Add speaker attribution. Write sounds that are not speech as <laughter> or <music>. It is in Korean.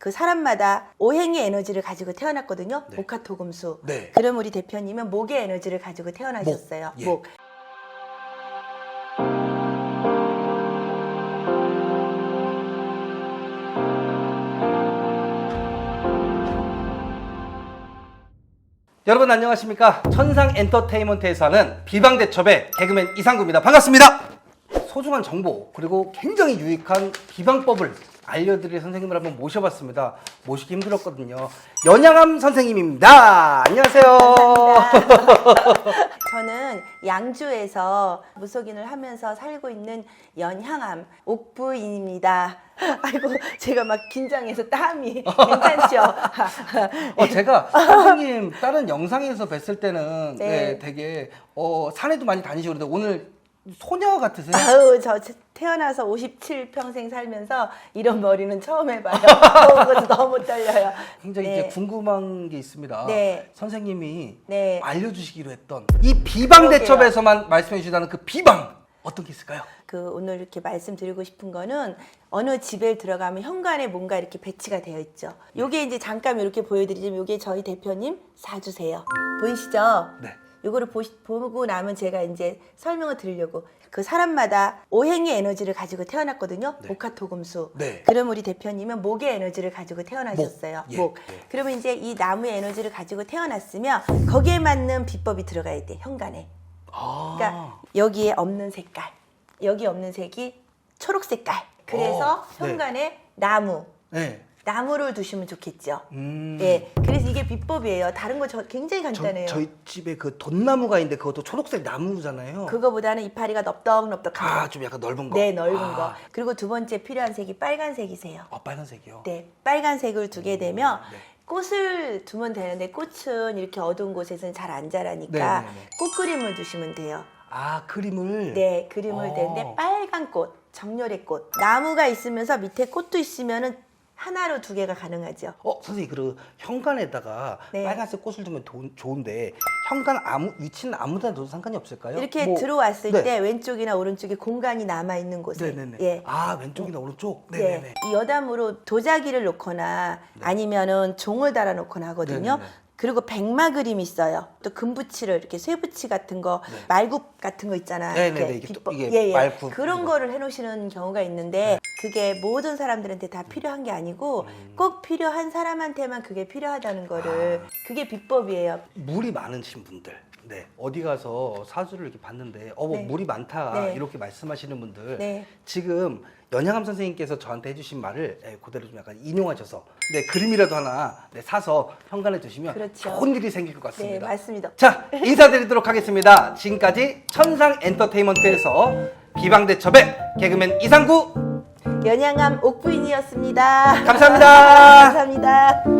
Speaker 1: 그 사람마다 오행의 에너지를 가지고 태어났거든요.
Speaker 2: 네.
Speaker 1: 목화토금수.
Speaker 2: 네.
Speaker 1: 그럼 우리 대표님은 목의 에너지를 가지고 태어나셨어요.
Speaker 2: 목, 예.
Speaker 1: 목.
Speaker 2: 여러분 안녕하십니까? 천상 엔터테인먼트에서 하는 비방대첩의 개그맨 이상구입니다. 반갑습니다. 소중한 정보 그리고 굉장히 유익한 비방법을 알려드릴 선생님을 한번 모셔봤습니다. 모시기 힘들었거든요. 연양함 선생님입니다. 안녕하세요.
Speaker 1: 저는 양주에서 무속인을 하면서 살고 있는 연향암 옥부인입니다. 아이고 제가 막 긴장해서 땀이 괜찮죠?
Speaker 2: 어, 제가 선생님 다른 영상에서 뵀을 때는
Speaker 1: 네.
Speaker 2: 네, 되게 어, 산에도 많이 다니시고 그러는데 오늘 소녀 같으세요?
Speaker 1: 아우 저 태어나서 57평생 살면서 이런 머리는 처음 해봐요. 어, 그래서 너무 떨려요.
Speaker 2: 굉장히
Speaker 1: 네.
Speaker 2: 이제 궁금한 게 있습니다.
Speaker 1: 네.
Speaker 2: 선생님이
Speaker 1: 네.
Speaker 2: 알려주시기로 했던 이 비방 대첩에서만 말씀해 주시다는 그 비방 어떤 게 있을까요?
Speaker 1: 그 오늘 이렇게 말씀드리고 싶은 거는 어느 집에 들어가면 현관에 뭔가 이렇게 배치가 되어 있죠. 요게 이제 잠깐 이렇게 보여드리자면 요게 저희 대표님 사주세요. 보이시죠?
Speaker 2: 네.
Speaker 1: 요거를 보시, 보고 나면 제가 이제 설명을 드리려고 그 사람마다 오행의 에너지를 가지고 태어났거든요.
Speaker 2: 네.
Speaker 1: 목화토금수.
Speaker 2: 네.
Speaker 1: 그럼 우리 대표님은 목의 에너지를 가지고 태어나셨어요.
Speaker 2: 목. 예.
Speaker 1: 목.
Speaker 2: 예.
Speaker 1: 그러면 이제 이 나무의 에너지를 가지고 태어났으면 거기에 맞는 비법이 들어가야 돼. 현관에.
Speaker 2: 아.
Speaker 1: 그러니까 여기에 없는 색깔, 여기 없는 색이 초록 색깔. 그래서
Speaker 2: 어, 네.
Speaker 1: 현관에 나무,
Speaker 2: 네.
Speaker 1: 나무를 두시면 좋겠죠.
Speaker 2: 음.
Speaker 1: 예, 그래서 이게 비법이에요. 다른 거 저 굉장히
Speaker 2: 저,
Speaker 1: 간단해요.
Speaker 2: 저 희 집에 그 돈나무가 있는데 그것도 초록색 나무잖아요.
Speaker 1: 그거보다는 이파리가 거.
Speaker 2: 아, 좀 약간 넓은 거.
Speaker 1: 네, 넓은
Speaker 2: 아.
Speaker 1: 거. 그리고 두 번째 필요한 색이 빨간색이세요.
Speaker 2: 아, 빨간색이요.
Speaker 1: 네, 빨간색을 두게 되면
Speaker 2: 네.
Speaker 1: 꽃을 두면 되는데 꽃은 이렇게 어두운 곳에서는 잘 안 자라니까
Speaker 2: 네, 네, 네.
Speaker 1: 꽃 그림을 두시면 돼요.
Speaker 2: 아, 그림을.
Speaker 1: 네, 그림을
Speaker 2: 어.
Speaker 1: 되는데 빨간 꽃, 정렬의 꽃. 나무가 있으면서 밑에 꽃도 있으면은 하나로 두 개가 가능하죠.
Speaker 2: 어, 선생님, 그 현관에다가
Speaker 1: 네.
Speaker 2: 빨간색 꽃을 두면 도- 좋은데 현관 아무 위치는 아무데나 둬도 상관이 없을까요?
Speaker 1: 이렇게
Speaker 2: 뭐-
Speaker 1: 들어왔을
Speaker 2: 네.
Speaker 1: 때 왼쪽이나 오른쪽에 공간이 남아 있는 곳에
Speaker 2: 네네네.
Speaker 1: 예.
Speaker 2: 아, 왼쪽이나 오른쪽.
Speaker 1: 네.
Speaker 2: 네네네.
Speaker 1: 이 여담으로 도자기를 놓거나 아니면은 종을 달아 놓거나 하거든요.
Speaker 2: 네네네.
Speaker 1: 그리고 백마 그림이 있어요. 또 금붙이를 이렇게 쇠붙이 같은 거,
Speaker 2: 네.
Speaker 1: 말굽 같은 거 있잖아요.
Speaker 2: 네네네.
Speaker 1: 이렇게
Speaker 2: 이게 또- 이게
Speaker 1: 예, 예.
Speaker 2: 말굽
Speaker 1: 그런
Speaker 2: 이거.
Speaker 1: 거를 해놓으시는 경우가 있는데 그게 모든 사람들한테 다 필요한 게 아니고
Speaker 2: 음.
Speaker 1: 꼭 필요한 사람한테만 그게 필요하다는 거를 그게 비법이에요.
Speaker 2: 물이 많으신 분들, 네 어디 가서 사주를 이렇게 봤는데 어뭐
Speaker 1: 네.
Speaker 2: 물이 많다
Speaker 1: 네.
Speaker 2: 이렇게 말씀하시는 분들
Speaker 1: 네.
Speaker 2: 지금 연양함 선생님께서 저한테 해주신 말을 예, 그대로 좀 약간 인용하셔서 네 그림이라도 하나 네, 사서 현관에 두시면
Speaker 1: 그렇죠.
Speaker 2: 좋은 일이 생길 것
Speaker 1: 네,
Speaker 2: 같습니다.
Speaker 1: 맞습니다.
Speaker 2: 자 인사드리도록 하겠습니다. 지금까지 천상 엔터테인먼트에서 비방대첩의 개그맨 이상구
Speaker 1: 연양함 옥부인이었습니다.
Speaker 2: 감사합니다. <laughs>
Speaker 1: 감사합니다.